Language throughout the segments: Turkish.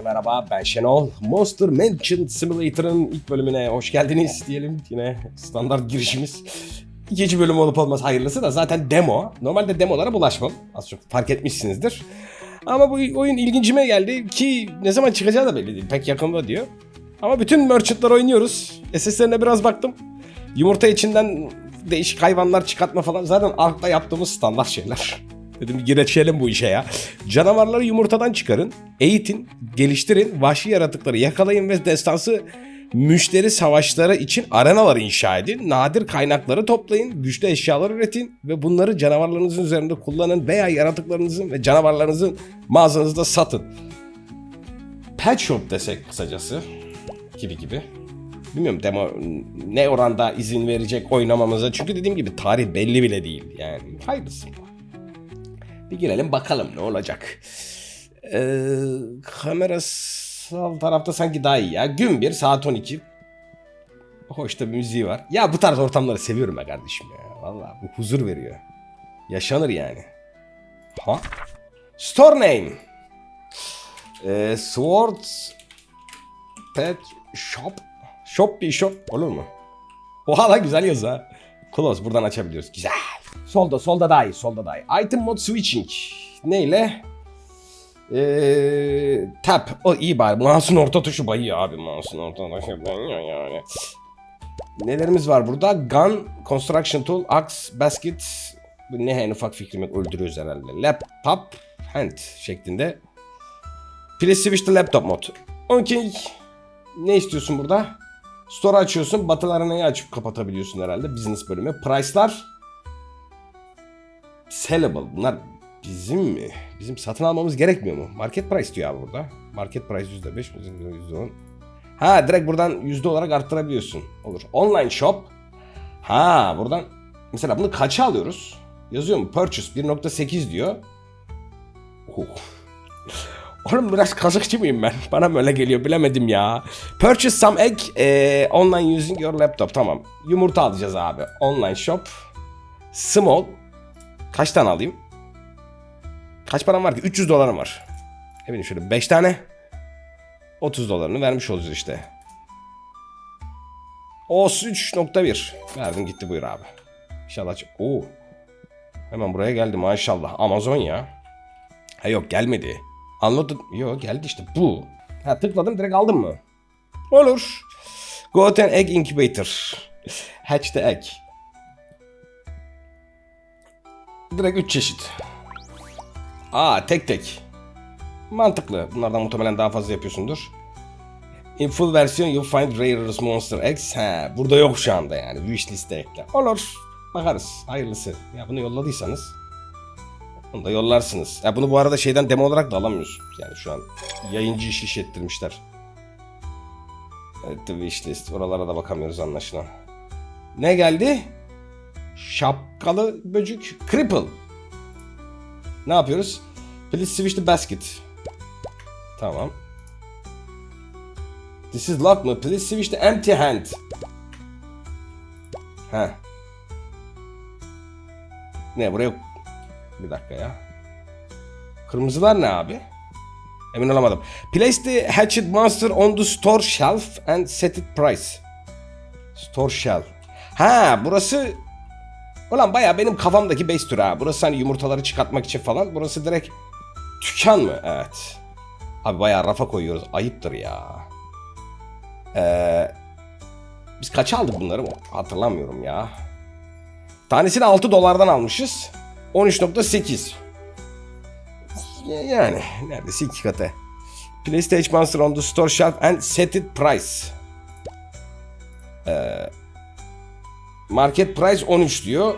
Herkese merhaba ben Şenol. Monster Mansion Simulator'ın ilk bölümüne hoş geldiniz diyelim. Yine standart girişimiz. İkinci bölüm olup olmaz hayırlısı da zaten demo. Normalde demolara bulaşmam. Az çok fark etmişsinizdir. Ama bu oyun ilgincime geldi ki ne zaman çıkacağı da belli değil. Pek yakında diyor. Ama bütün merchantlar oynuyoruz. SS'lerine biraz baktım. Yumurta içinden değişik hayvanlar çıkartma falan zaten Ark'ta yaptığımız standart şeyler. Dedim girişelim bu işe ya. Canavarları yumurtadan çıkarın, eğitin, geliştirin, vahşi yaratıkları yakalayın ve destansı müşteri savaşları için arenalar inşa edin. Nadir kaynakları toplayın, güçlü eşyalar üretin ve bunları canavarlarınızın üzerinde kullanın veya yaratıklarınızın ve canavarlarınızın mağazanızda satın. Pet Shop desek kısacası gibi gibi. Bilmiyorum demo ne oranda izin verecek oynamamıza. Çünkü dediğim gibi tarih belli bile değil. Yani hayırlısı. Bir girelim bakalım ne olacak. Ee, kamera sağ tarafta sanki daha iyi ya. Gün bir saat 12. Hoş da bir müziği var. Ya bu tarz ortamları seviyorum be kardeşim ya. Vallahi bu huzur veriyor. Yaşanır yani. Ha? Store name. Ee, Swords Pet Shop. Shop bir shop olur mu? Oha lan güzel yazı ha. Close buradan açabiliyoruz. Güzel. Solda solda daha iyi solda daha iyi. Item mode switching. Neyle? Ee, tap. O iyi bari. Mouse'un orta tuşu bayıyor abi. Mouse'un orta tuşu bayıyor yani. Nelerimiz var burada? Gun, construction tool, axe, basket. Bu ne en ufak fikrim yok. Öldürüyoruz herhalde. Laptop, hand şeklinde. Please switch to laptop mode. Okay. Ne istiyorsun burada? Store açıyorsun. Battle Arena'yı açıp kapatabiliyorsun herhalde. Business bölümü. Price'lar. Sellable. Bunlar bizim mi? Bizim satın almamız gerekmiyor mu? Market price diyor abi burada. Market price %5, %10. Ha direkt buradan yüzde olarak arttırabiliyorsun. Olur. Online shop. Ha buradan mesela bunu kaça alıyoruz? Yazıyor mu? Purchase 1.8 diyor. Oh. Oğlum biraz kazıkçı mıyım ben? Bana mı öyle geliyor bilemedim ya. Purchase some egg eh, online using your laptop. Tamam. Yumurta alacağız abi. Online shop. Small. Kaç tane alayım? Kaç param var ki? 300 dolarım var. Ne bileyim şöyle 5 tane. 30 dolarını vermiş olacağız işte. OS 3.1. Verdim gitti buyur abi. İnşallah. Oo. Hemen buraya geldi maşallah. Amazon ya. Ha yok gelmedi. Unloaded. Yok geldi işte bu. Ha tıkladım direkt aldım mı? Olur. Go to an egg incubator. Hatch the egg. Direkt 3 çeşit. Aa tek tek. Mantıklı. Bunlardan muhtemelen daha fazla yapıyorsundur. In full versiyon you'll find rarest monster eggs. Ha, burada yok şu anda yani. Wish liste ekle. Olur. Bakarız. Hayırlısı. Ya bunu yolladıysanız. Bunu da yollarsınız. Ya bunu bu arada şeyden demo olarak da alamıyorsunuz. Yani şu an yayıncı iş iş ettirmişler. Evet the wishlist. Oralara da bakamıyoruz anlaşılan. Ne geldi? Şapkalı böcük. Cripple. Ne yapıyoruz? Please switch the basket. Tamam. This is lock mı? Please switch the empty hand. Ha. Ne buraya... Bir dakika ya. Kırmızılar ne abi? Emin olamadım. Place the hatchet monster on the store shelf and set it price. Store shelf. Ha burası Ulan baya benim kafamdaki base tur ha. Burası hani yumurtaları çıkartmak için falan. Burası direkt dükkan mı? Evet. Abi baya rafa koyuyoruz. Ayıptır ya. Ee, biz kaça aldık bunları? Hatırlamıyorum ya. Tanesini 6 dolardan almışız. 13.8. Ya- Yani neredeyse iki katı. PlayStation Monster on the store shelf and set it price. Ee, market price 13 diyor.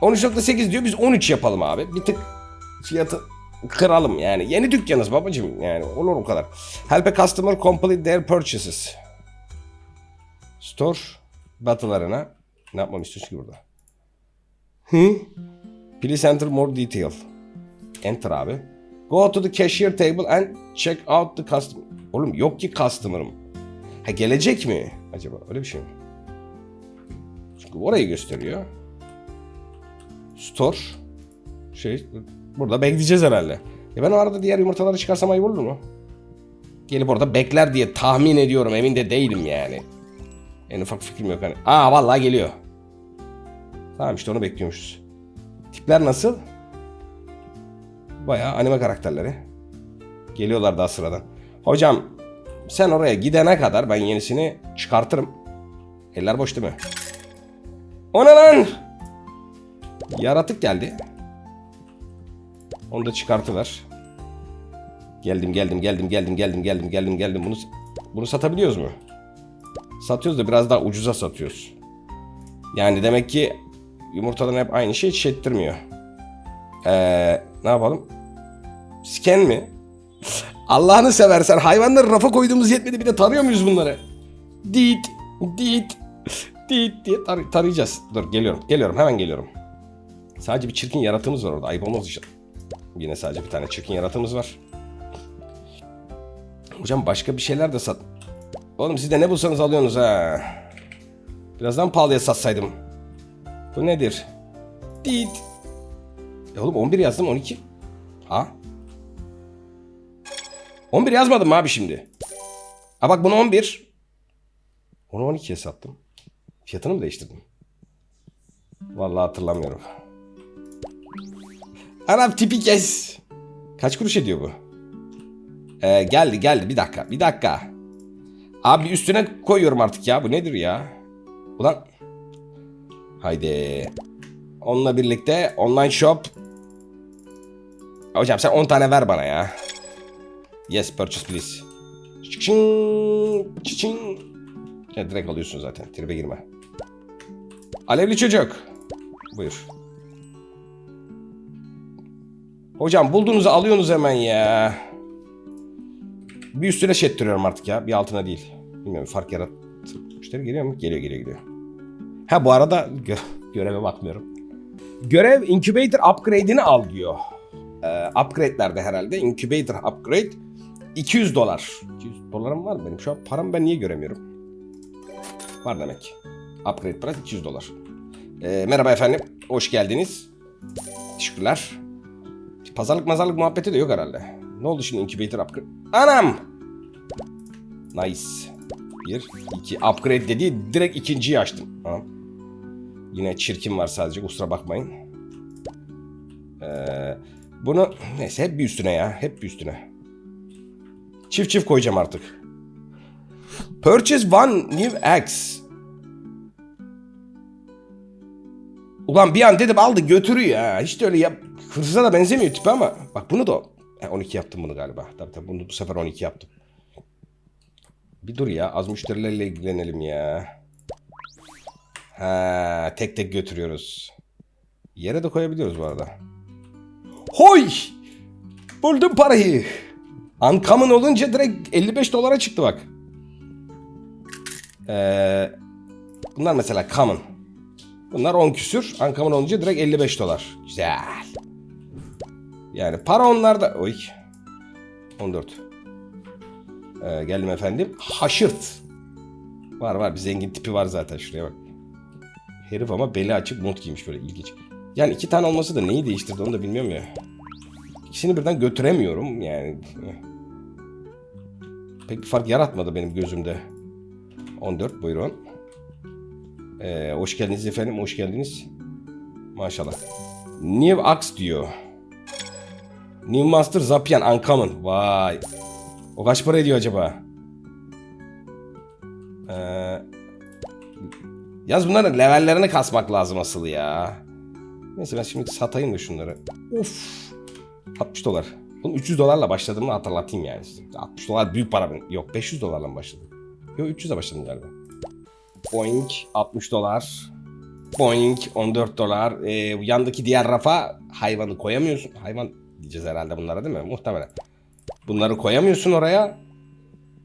13.8 diyor biz 13 yapalım abi. Bir tık fiyatı kıralım yani. Yeni dükkanız babacım yani olur o kadar. Help a customer complete their purchases. Store Battle Arena. Ne yapmam istiyorsun ki burada? Hı? Please enter more detail. Enter abi. Go to the cashier table and check out the customer. Oğlum yok ki customer'ım. Ha gelecek mi? Acaba öyle bir şey mi? Çünkü orayı gösteriyor. Store. Şey burada bekleyeceğiz herhalde. E ben o arada diğer yumurtaları çıkarsam ayıp olur mu? Gelip orada bekler diye tahmin ediyorum. Emin de değilim yani. En ufak fikrim yok hani. Aa vallahi geliyor. Tamam işte onu bekliyormuşuz. Tipler nasıl? Bayağı anime karakterleri. Geliyorlar daha sıradan. Hocam sen oraya gidene kadar ben yenisini çıkartırım. Eller boş değil mi? O ne lan? Yaratık geldi. Onu da çıkartıver. Geldim geldim geldim geldim geldim geldim geldim geldim. Bunu bunu satabiliyoruz mu? Satıyoruz da biraz daha ucuza satıyoruz. Yani demek ki yumurtadan hep aynı şey çektirmiyor. Ee, ne yapalım? Scan mi? Allah'ını seversen hayvanları rafa koyduğumuz yetmedi bir de tarıyor muyuz bunları? Dit, dit, dit diye tar- tarayacağız. Dur geliyorum, geliyorum hemen geliyorum. Sadece bir çirkin yaratığımız var orada. Ayıp olmaz işte. Yine sadece bir tane çirkin yaratığımız var. Hocam başka bir şeyler de sat. Oğlum siz de ne bulsanız alıyorsunuz ha. Birazdan pahalıya satsaydım. Bu nedir? Dit. E oğlum 11 yazdım 12. Ha? 11 yazmadım mı abi şimdi? Ha bak bunu 11. Onu 12'ye sattım. Fiyatını mı değiştirdim? Vallahi hatırlamıyorum. Anam tipi kes. Kaç kuruş ediyor bu? Ee, geldi geldi bir dakika bir dakika. Abi üstüne koyuyorum artık ya bu nedir ya? Ulan. Haydi. Onunla birlikte online shop. Hocam sen 10 tane ver bana ya. Yes purchase please. Çiçin, çiçin. Ya direkt alıyorsun zaten. Tribe girme. Alevli çocuk. Buyur. Hocam bulduğunuzu alıyorsunuz hemen ya. Bir üstüne şey ettiriyorum artık ya. Bir altına değil. Bilmiyorum fark yarat. Müşteri geliyor mu? Geliyor geliyor geliyor. Ha bu arada gö- göreve bakmıyorum. Görev incubator upgrade'ini al diyor. Ee, upgrade'lerde herhalde. Incubator upgrade 200 dolar. 200 dolarım var benim? Şu an param ben niye göremiyorum? Var demek. Upgrade price 200 dolar. Ee, merhaba efendim. Hoş geldiniz. Teşekkürler. Pazarlık mazarlık muhabbeti de yok herhalde. Ne oldu şimdi incubator upgrade? Anam! Nice. Bir, iki. Upgrade dedi. Direkt ikinciyi açtım. Tamam. Yine çirkin var sadece. Kusura bakmayın. Ee, bunu neyse hep bir üstüne ya. Hep bir üstüne. Çift çift koyacağım artık. Purchase one new axe. Ulan bir an dedim aldı götürüyor ha. Hiç de öyle yap. Hırsıza da benzemiyor tipi ama. Bak bunu da He, 12 yaptım bunu galiba. Tabii tabii bunu bu sefer 12 yaptım. Bir dur ya az müşterilerle ilgilenelim ya. Ha tek tek götürüyoruz. Yere de koyabiliyoruz bu arada. Hoy! Buldum parayı. Uncommon olunca direkt 55 dolara çıktı bak. Ee, bunlar mesela common. Bunlar 10 küsür. Uncommon olunca direkt 55 dolar. Güzel. Yani para onlarda... Oy. 14. Ee, geldim efendim. Haşırt. Var var bir zengin tipi var zaten şuraya bak. Herif ama beli açık mont giymiş böyle ilginç. Yani iki tane olması da neyi değiştirdi onu da bilmiyorum ya. İkisini birden götüremiyorum yani. Pek bir fark yaratmadı benim gözümde. 14 buyurun. Ee, hoş geldiniz efendim hoş geldiniz. Maşallah. New Axe diyor. New Master Zapian Uncommon. Vay. O kaç para ediyor acaba? Ee, yaz bunların levellerini kasmak lazım asıl ya. Neyse ben şimdi satayım da şunları. Of. 60 dolar. Bunu 300 dolarla başladığımı hatırlatayım yani. 60 dolar büyük para. Yok 500 dolarla mı başladım? Yok 300'e başladım galiba. Boeing 60 dolar. Boeing 14 dolar. Ee, yandaki diğer rafa hayvanı koyamıyorsun. Hayvan diyeceğiz herhalde bunlara değil mi? Muhtemelen. Bunları koyamıyorsun oraya.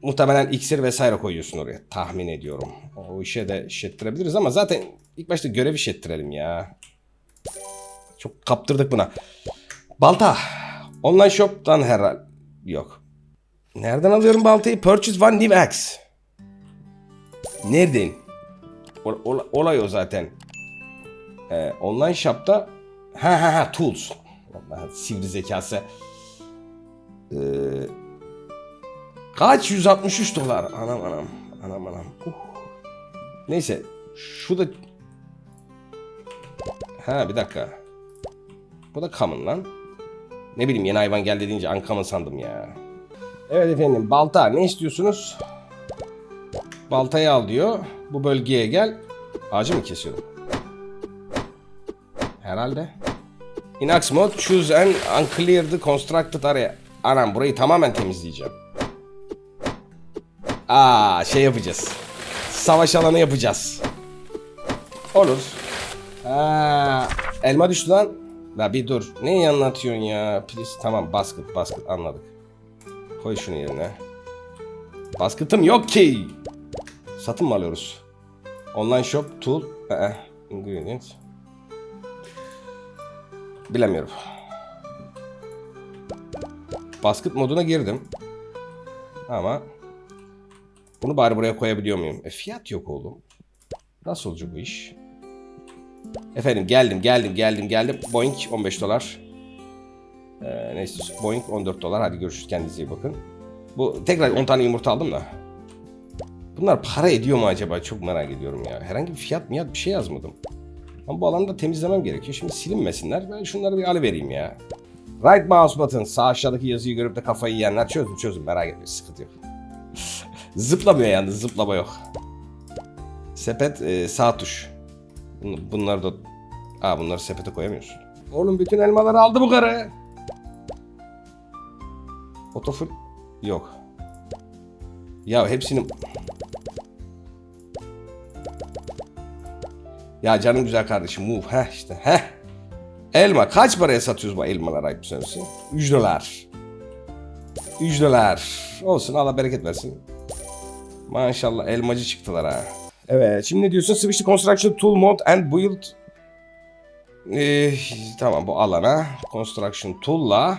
Muhtemelen iksir vesaire koyuyorsun oraya. Tahmin ediyorum. O işe de şettirebiliriz ama zaten ilk başta görev şettirelim ya. Çok kaptırdık buna. Balta. Online shop'tan herhal yok. Nereden alıyorum baltayı? Purchase one new axe. Nereden? Ol- ol- olay o zaten. Ee, online shop'ta ha ha ha tools. Vallahi sivri zekası. Ee, kaç? 163 dolar. Anam anam. Anam anam. Uh. Neyse. Şu da... Ha bir dakika. Bu da common lan. Ne bileyim yeni hayvan geldi deyince uncommon sandım ya. Evet efendim balta ne istiyorsunuz? Baltayı al diyor. Bu bölgeye gel. Ağacı mı kesiyordum? Herhalde. In Axe mode choose and unclear the constructed area. Anam burayı tamamen temizleyeceğim. Aa şey yapacağız. Savaş alanı yapacağız. Olur. Aa, elma düştü lan. La bir dur. Ne anlatıyorsun ya? Please. Tamam basket basket anladık. Koy şunu yerine. Basket'ım yok ki. Satın mı alıyoruz? Online shop tool. Ee, ingredients. Bilemiyorum. Basket moduna girdim. Ama bunu bari buraya koyabiliyor muyum? E, fiyat yok oğlum. Nasıl olacak bu iş? Efendim geldim geldim geldim geldim. Boeing 15 dolar. Ee, ne? Boeing 14 dolar. Hadi görüşürüz kendinize iyi bakın. Bu tekrar 10 tane yumurta aldım da. Bunlar para ediyor mu acaba? Çok merak ediyorum ya. Herhangi bir fiyat miyat bir şey yazmadım. Ama bu alanı da temizlemem gerekiyor. Şimdi silinmesinler. Ben şunları bir alıvereyim ya. Right mouse button. Sağ aşağıdaki yazıyı görüp de kafayı yiyenler çözün çözün merak etmeyin. Sıkıntı yok. Zıplamıyor yalnız zıplama yok. Sepet e, sağ tuş. Bun- Bunları da... Aa bunları sepete koyamıyorsun. Oğlum bütün elmaları aldı bu karı. Otoful yok. Ya hepsini... Ya canım güzel kardeşim move. Heh işte heh. Elma kaç paraya satıyoruz bu elmalar ayıp söylesin? 3 dolar. 3 dolar. Olsun Allah bereket versin. Maşallah elmacı çıktılar ha. Evet şimdi ne diyorsun? Switch Construction Tool Mode and Build. Ee, tamam bu alana. Construction Tool'la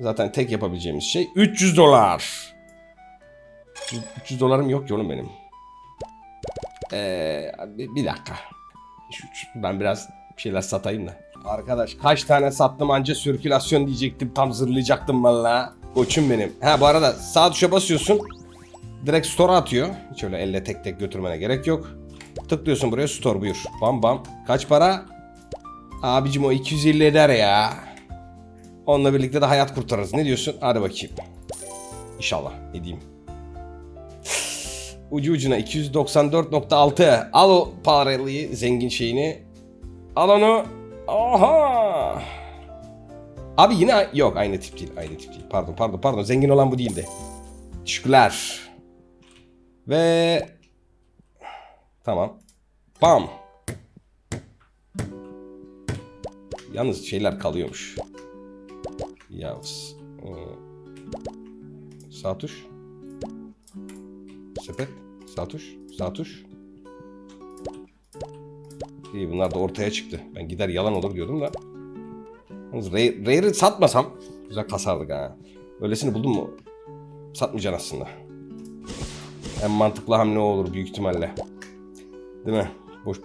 zaten tek yapabileceğimiz şey 300 dolar. 300, 300 dolarım yok ki oğlum benim. Ee, bir, bir dakika. Ben biraz bir şeyler satayım da. Arkadaş kaç tane sattım anca sirkülasyon diyecektim. Tam zırlayacaktım valla. Koçum benim. Ha bu arada sağ tuşa basıyorsun. Direkt store'a atıyor. Hiç öyle elle tek tek götürmene gerek yok. Tıklıyorsun buraya store buyur. Bam bam. Kaç para? Abicim o 250 eder ya. Onunla birlikte de hayat kurtarırız. Ne diyorsun? Hadi bakayım. İnşallah. Ne diyeyim. Ucu ucuna 294.6. Al o paralıyı, zengin şeyini. Al onu. Aha. Abi yine yok aynı tip değil. Aynı tip değil. Pardon pardon pardon. Zengin olan bu değildi. Teşekkürler. Ve tamam. Bam. Yalnız şeyler kalıyormuş. Ya s- e, sağ tuş. Sepet. Sağ tuş. Sağ tuş. İyi bunlar da ortaya çıktı. Ben gider yalan olur diyordum da. Yalnız Rare'ı satmasam güzel kasardık ha. Öylesini buldum mu satmayacaksın aslında. En mantıklı hamle o olur büyük ihtimalle. Değil mi? Boş.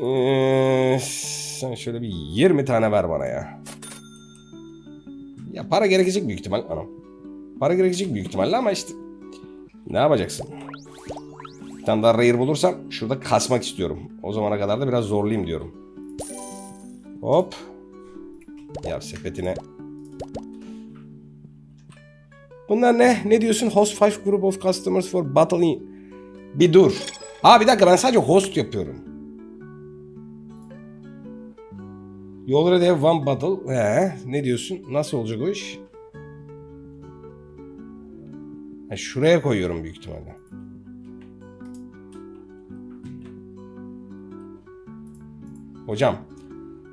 Ee, sen şöyle bir 20 tane ver bana ya. Ya para gerekecek büyük ihtimal. Anam. Para gerekecek büyük ihtimalle ama işte ne yapacaksın? Bir tane daha rare bulursam şurada kasmak istiyorum. O zamana kadar da biraz zorlayayım diyorum. Hop. Ya sepetine. Bunlar ne? Ne diyorsun? Host 5 group of customers for battling. Bir dur. Ha bir dakika ben sadece host yapıyorum. You already have one battle. He, ne diyorsun? Nasıl olacak o iş? Ha, şuraya koyuyorum büyük ihtimalle. Hocam,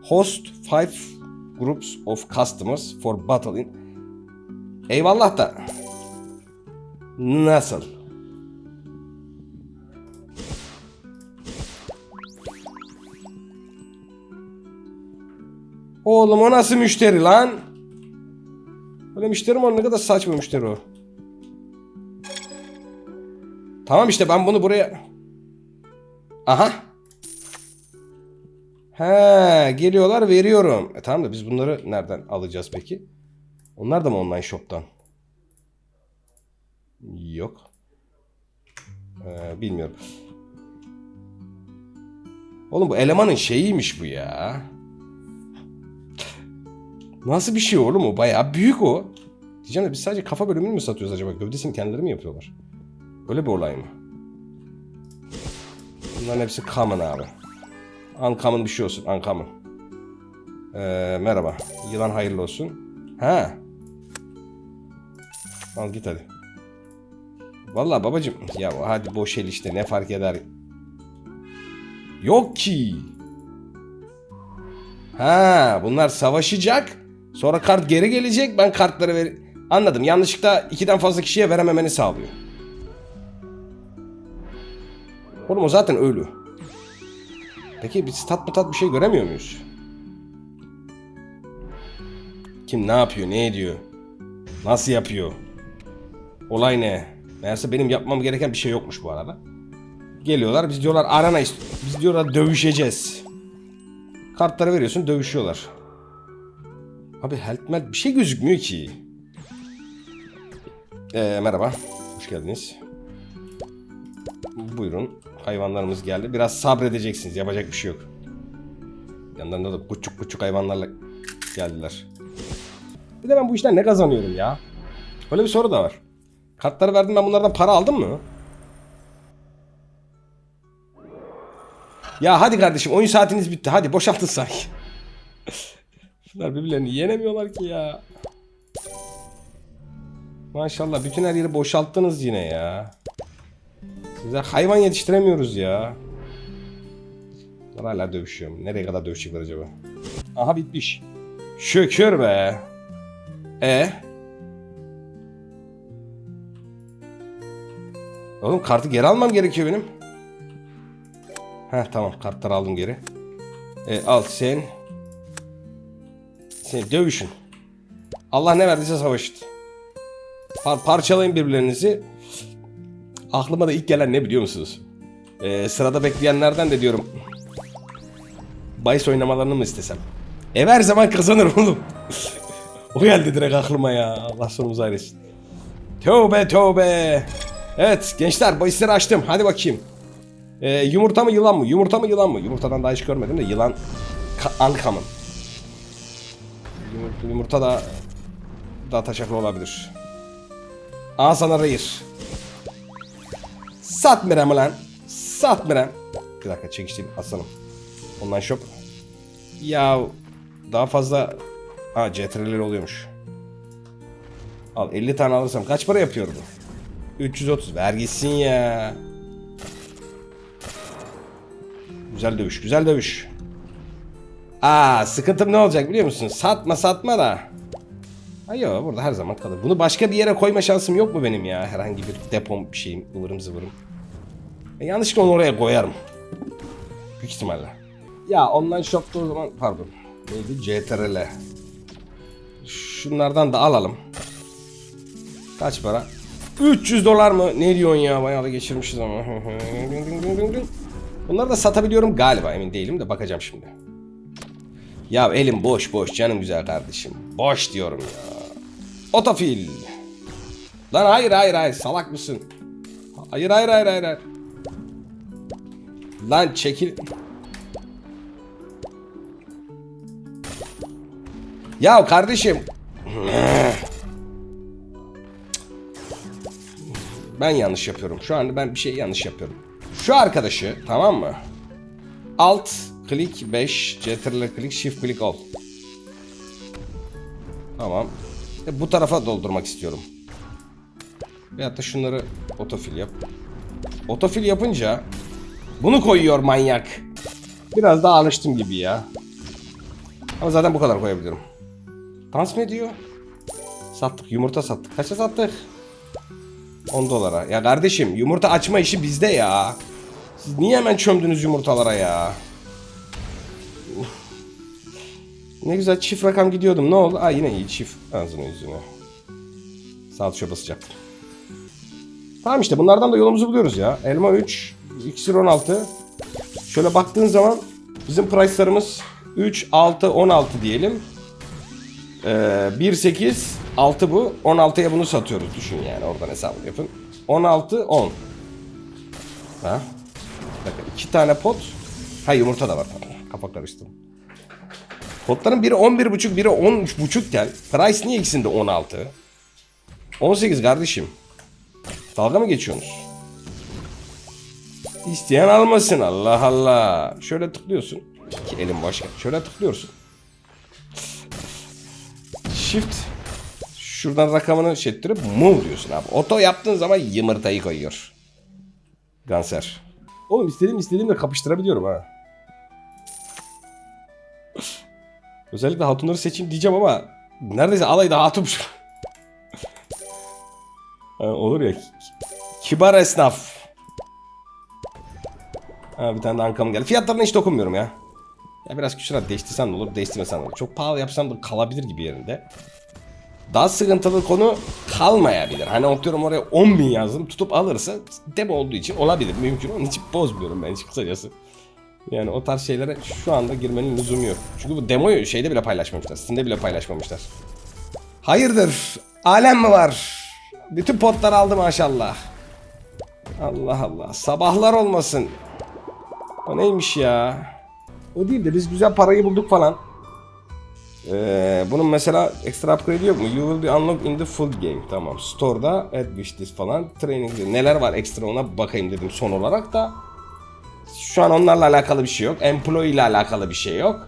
host five groups of customers for battling. Eyvallah da nasıl? Oğlum o nasıl müşteri lan? Böyle müşteri mi? Ne kadar saçma müşteri o. Tamam işte ben bunu buraya... Aha. He geliyorlar veriyorum. E tamam da biz bunları nereden alacağız peki? Onlar da mı online shop'tan? Yok. Ee, bilmiyorum. Oğlum bu elemanın şeyiymiş bu ya. Nasıl bir şey oğlum o? Bayağı büyük o. Diyeceğim de biz sadece kafa bölümünü mü satıyoruz acaba? Gövdesini kendileri mi yapıyorlar? Öyle bir olay mı? Bunların hepsi common abi. Uncommon bir şey olsun. Uncommon. Ee, merhaba. Yılan hayırlı olsun. Ha. Al git hadi. Vallahi babacım ya hadi boş el işte ne fark eder. Yok ki. Ha bunlar savaşacak. Sonra kart geri gelecek. Ben kartları ver... Anladım. Yanlışlıkla ikiden fazla kişiye verememeni sağlıyor. Oğlum o zaten ölü. Peki biz tat mı tat bir şey göremiyor muyuz? Kim ne yapıyor, ne ediyor? Nasıl yapıyor? Olay ne? Meğerse benim yapmam gereken bir şey yokmuş bu arada. Geliyorlar biz diyorlar arena ist- Biz diyorlar dövüşeceğiz. Kartları veriyorsun dövüşüyorlar. Abi health melt bir şey gözükmüyor ki. Ee, merhaba. Hoş geldiniz. Buyurun. Hayvanlarımız geldi. Biraz sabredeceksiniz. Yapacak bir şey yok. Yanlarında da küçük küçük hayvanlarla geldiler. Bir de ben bu işten ne kazanıyorum ya? Öyle bir soru da var. Kartları verdim ben bunlardan para aldım mı? Ya hadi kardeşim oyun saatiniz bitti. Hadi boşaltın sanki. Şunlar birbirlerini yenemiyorlar ki ya. Maşallah bütün her yeri boşalttınız yine ya. Size hayvan yetiştiremiyoruz ya. Bunlar hala dövüşüyor. Nereye kadar dövüşecekler acaba? Aha bitmiş. Şükür be. E Oğlum kartı geri almam gerekiyor benim. Heh tamam kartları aldım geri. E, al sen. Sen dövüşün. Allah ne verdiyse savaşın. Par parçalayın birbirlerinizi. Aklıma da ilk gelen ne biliyor musunuz? E, sırada bekleyenlerden de diyorum. Bayis oynamalarını mı istesem? Ev her zaman kazanır oğlum. o geldi direkt aklıma ya. Allah sonumuzu ayırsın. Tövbe tövbe. Evet gençler bahisleri açtım. Hadi bakayım. Ee, yumurta mı yılan mı? Yumurta mı yılan mı? Yumurtadan daha hiç görmedim de yılan uncommon. Yumurta, yumurta da daha taşaklı olabilir. Aa sana rayır. Sat mirem lan. Sat mirem. Bir dakika çekiştireyim aslanım. Online shop. Ya daha fazla... Ha CTR'ler oluyormuş. Al 50 tane alırsam kaç para yapıyor bu? 330 ver gitsin ya. Güzel dövüş, güzel dövüş. Aa, sıkıntım ne olacak biliyor musun? Satma satma da. Ay yok burada her zaman kalır. Bunu başka bir yere koyma şansım yok mu benim ya? Herhangi bir depom bir şeyim, ıvırım zıvırım. E, yanlışlıkla onu oraya koyarım. Büyük ihtimalle. Ya online shop'ta o zaman pardon. Neydi? CTRL. Şunlardan da alalım. Kaç para? 300 dolar mı? Ne diyorsun ya? Bayağı da geçirmişiz ama. Bunları da satabiliyorum galiba emin değilim de bakacağım şimdi. Ya elim boş boş canım güzel kardeşim. Boş diyorum ya. Otofil. Lan hayır hayır hayır salak mısın? Hayır hayır hayır hayır. hayır. Lan çekil. Ya kardeşim. Ben yanlış yapıyorum. Şu anda ben bir şey yanlış yapıyorum. Şu arkadaşı tamam mı? Alt klik 5 CTRL klik shift klik ol. Tamam. E, bu tarafa doldurmak istiyorum. Veyahut da şunları otofil yap. Otofil yapınca bunu koyuyor manyak. Biraz daha alıştım gibi ya. Ama zaten bu kadar koyabilirim. Dans mı ediyor? Sattık yumurta sattık. Kaça sattık? 10 dolara. Ya kardeşim yumurta açma işi bizde ya. Siz niye hemen çömdünüz yumurtalara ya? Ne güzel çift rakam gidiyordum. Ne oldu? Aa yine iyi çift. Ağzını yüzüne. Saat şöyle basacaktım. Tamam işte bunlardan da yolumuzu buluyoruz ya. Elma 3, iksir 16. Şöyle baktığın zaman bizim price'larımız 3, 6, 16 diyelim. Ee, 1, 8, 6 bu. 16'ya bunu satıyoruz. Düşün yani oradan hesabını yapın. 16, 10. Ha? Bakın iki tane pot. Ha yumurta da var. Kafa karıştım. Potların biri 11.5 biri 13.5 iken price niye ikisinde 16? 18 kardeşim. Dalga mı geçiyorsunuz? İsteyen almasın Allah Allah. Şöyle tıklıyorsun. Ki elim başka. Şöyle tıklıyorsun. Shift. Şuradan rakamını şey ettirip move diyorsun abi. Oto yaptığın zaman yumurtayı koyuyor. Ganser. Oğlum istediğim istediğimle kapıştırabiliyorum ha. Özellikle hatunları seçeyim diyeceğim ama neredeyse alayda hatun. ha, olur ya. Kibar esnaf. Ha, bir tane de ankamı geldi. Fiyatlarına hiç dokunmuyorum ya. Ya biraz küsurat değiştirsen de olur, değiştirmesen de olur. Çok pahalı yapsam da kalabilir gibi yerinde. Daha sıkıntılı konu kalmayabilir. Hani atıyorum oraya 10 bin yazdım tutup alırsa demo olduğu için olabilir. Mümkün onun için bozmuyorum ben hiç kısacası. Yani o tarz şeylere şu anda girmenin lüzumu yok. Çünkü bu demoyu şeyde bile paylaşmamışlar. Steam'de bile paylaşmamışlar. Hayırdır? Alem mi var? Bütün potlar aldı maşallah. Allah Allah. Sabahlar olmasın. O neymiş ya? O değil de biz güzel parayı bulduk falan. Ee, bunun mesela ekstra upgrade yok mu? You will be unlocked in the full game. Tamam. Store'da add wishlist falan. Training neler var ekstra ona bakayım dedim son olarak da. Şu an onlarla alakalı bir şey yok. Employee ile alakalı bir şey yok.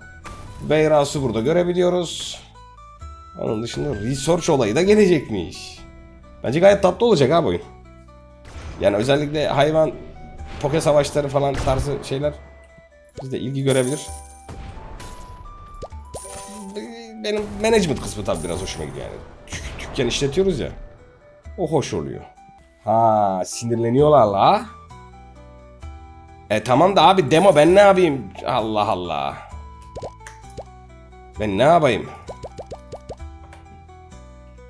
Beyras'ı burada görebiliyoruz. Onun dışında research olayı da gelecekmiş. Bence gayet tatlı olacak ha bu oyun. Yani özellikle hayvan poke savaşları falan tarzı şeyler bizde ilgi görebilir. Benim management kısmı tabii biraz hoşuma gidiyor yani. Çünkü dükkan işletiyoruz ya. O hoş oluyor. Ha sinirleniyorlar la. E tamam da abi demo ben ne yapayım? Allah Allah. Ben ne yapayım?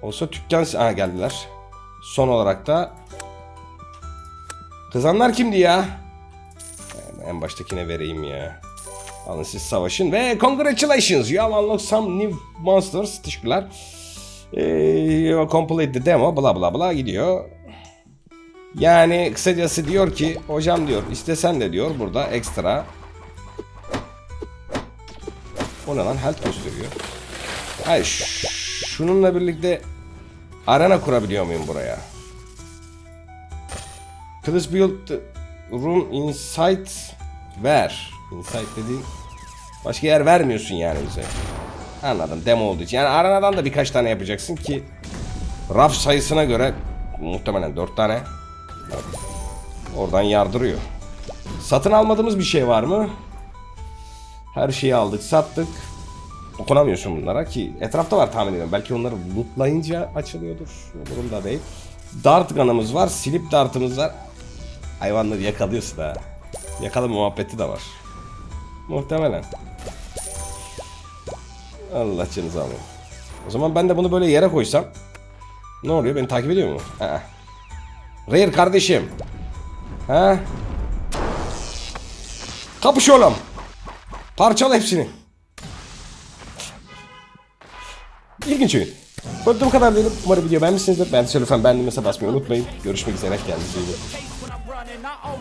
Olsa dükkan... Ha geldiler. Son olarak da... Kızanlar kimdi ya? En baştakine vereyim ya. Alın siz savaşın ve congratulations you have unlocked some new monsters. Teşekkürler. Ee, complete the demo bla bla bla gidiyor. Yani kısacası diyor ki hocam diyor istesen de diyor burada ekstra o ne lan health gösteriyor. Hayır şununla birlikte arena kurabiliyor muyum buraya? Please build room inside where? Inside dediğin başka yer vermiyorsun yani bize. Anladım demo olduğu için. Yani arenadan da birkaç tane yapacaksın ki raf sayısına göre muhtemelen 4 tane Oradan yardırıyor. Satın almadığımız bir şey var mı? Her şeyi aldık, sattık. Dokunamıyorsun bunlara ki etrafta var tahmin ediyorum. Belki onları lootlayınca açılıyordur. Durumda değil. Dart gun'ımız var, silip dartımız var. Hayvanları yakalıyorsun ha. Yakalama muhabbeti de var. Muhtemelen. Allah canınızı almayın. O zaman ben de bunu böyle yere koysam ne oluyor? Beni takip ediyor mu? Ha. Rare kardeşim. He? Kapış oğlum. Parçala hepsini. İlginç oyun. Bu kadar diyelim. Umarım video beğenmişsinizdir. Ben de lütfen beğendiğinize basmayı unutmayın. Görüşmek üzere. Kendinize iyi bakın.